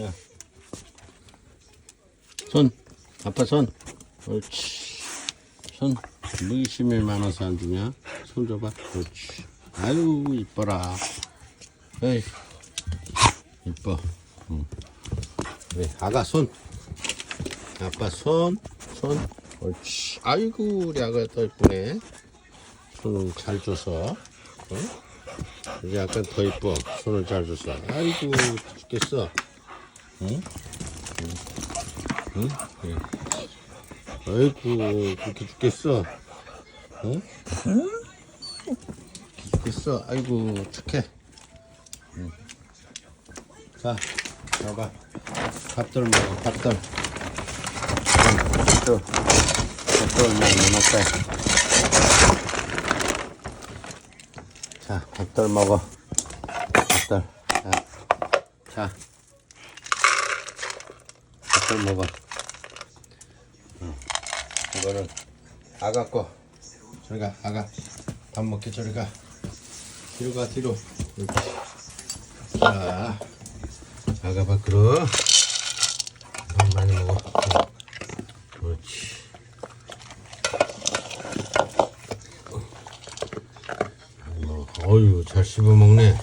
야. 손. 아빠 손. 옳지. 손. 무심히 많아서 안 주냐? 손 줘봐. 그렇지. 아유, 이뻐라. 에이. 이뻐. 응. 그래, 아가 손. 아빠 손. 손. 옳지. 아이고, 우리 아가 더 이쁘네. 손을 잘 줘서. 응? 우리 아까 더 이뻐. 손을 잘 줘서. 아이고, 죽겠어. 응? 응? 응? 응? 아이고, 그렇게 죽겠어. 응? 죽겠어. 아이고, 착해. 응. 자, 먹어, 밥들. 응, 밥들. 밥들 얼마나 먹을까? 자, 밥들 먹어. 밥들. 자, 자. 밥들 먹어. 응. 이거는 아가 거. 저리 가, 아가. 밥 먹게 저리 가. 뒤로 가, 뒤로. 이렇게. 자, 아가 밖으로. 밥 많이 먹어. 응. 그렇지. 뭐, 어유 잘 씹어 먹네.